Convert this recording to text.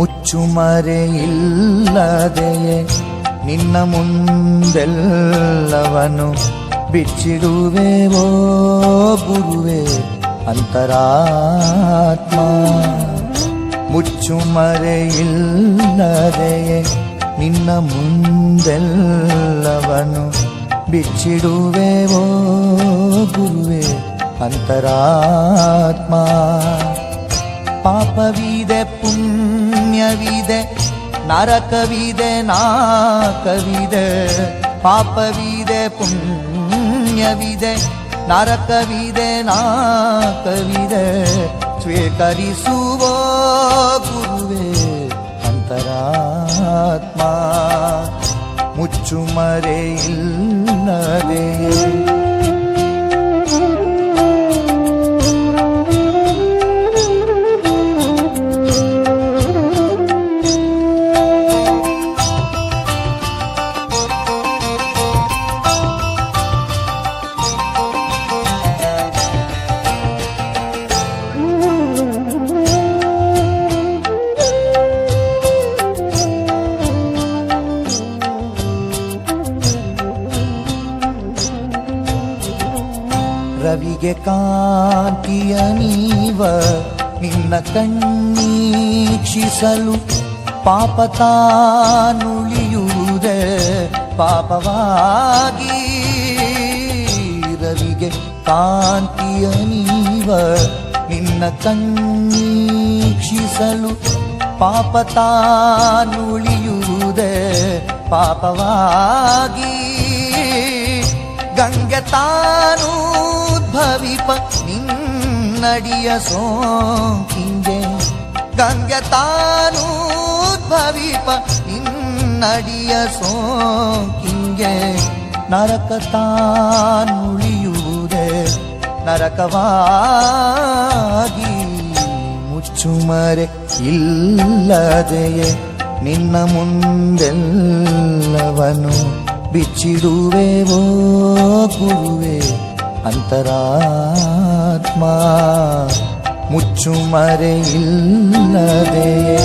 ಮುಚ್ಚುಮರೆಯಿಲ್ಲದೆಯೇ? ನಿನ್ನ ಮುಂದೆಲ್ಲವನು ಬಿಚ್ಚಿಡುವೆವೋ ಗುರುವೆ ಅಂತರಾತ್ಮ. ಮುಚ್ಚುಮರೆಯಿಲ್ಲದೆಯೇ? ನಿನ್ನ ಮುಂದೆಲ್ಲವನು ಬಿಚ್ಚಿಡುವೆವೋ ಗುರುವೆ ಅಂತರಾತ್ಮ. ಪುಣ್ಯವಿದೆ ನರಕವಿದೆ ನಾಕವಿದೆ ಪಾಪವಿದೆ ಪುಣ್ಯವಿದೆ ನರಕವಿದೆ ನಾಕವಿದೆ ಸ್ವೀಕರಿಸುವ ಗುರುವೇ ಅಂತರಾತ್ಮ ಮುಚ್ಚುಮರೆಯಿಲ್ಲದೆ ರವಿಗೆ ಕಾಂತಿಯ ನೀವ ನಿನ್ನ ಕಣ್ಣೀಕ್ಷಿಸಲು ಪಾಪ ತಾನುಳಿಯುವುದೇ ಪಾಪವಾಗಿ. ರವಿಗೆ ಕಾಂತಿಯ ನೀವ ನಿನ್ನ ಕಣ್ಣೀಕ್ಷಿಸಲು ಪಾಪ ತಾನುಳಿಯುವುದೇ ಪಾಪವಾಗಿ. ಗಂಗೆ ತಾನೂದ್ಭವಿಪ ಭವಿಪ ನಿನ್ನಡಿಯ ಸೋಂಕಿಂಗೆ. ಗಂಗೆ ತಾನೂದ್ಭವಿಪ ಭವಿಪ ನಿನ್ನಡಿಯ ಸೋಂಕಿಂಗೆ. ನರಕ ತಾನುಳಿಯುವುದೇ ನರಕವಾಗಿ ಮುಚ್ಚುಮರೆ ಇಲ್ಲದೆಯೇ ನಿನ್ನ ಮುಂದೆಲ್ಲವನು. ಬಿಚ್ಚಿಡುವೆವೋ ಗುರುವೆ ಅಂತರಾತ್ಮ ಮುಚ್ಚುಮರೆ ಇಲ್ಲದೆಯೇ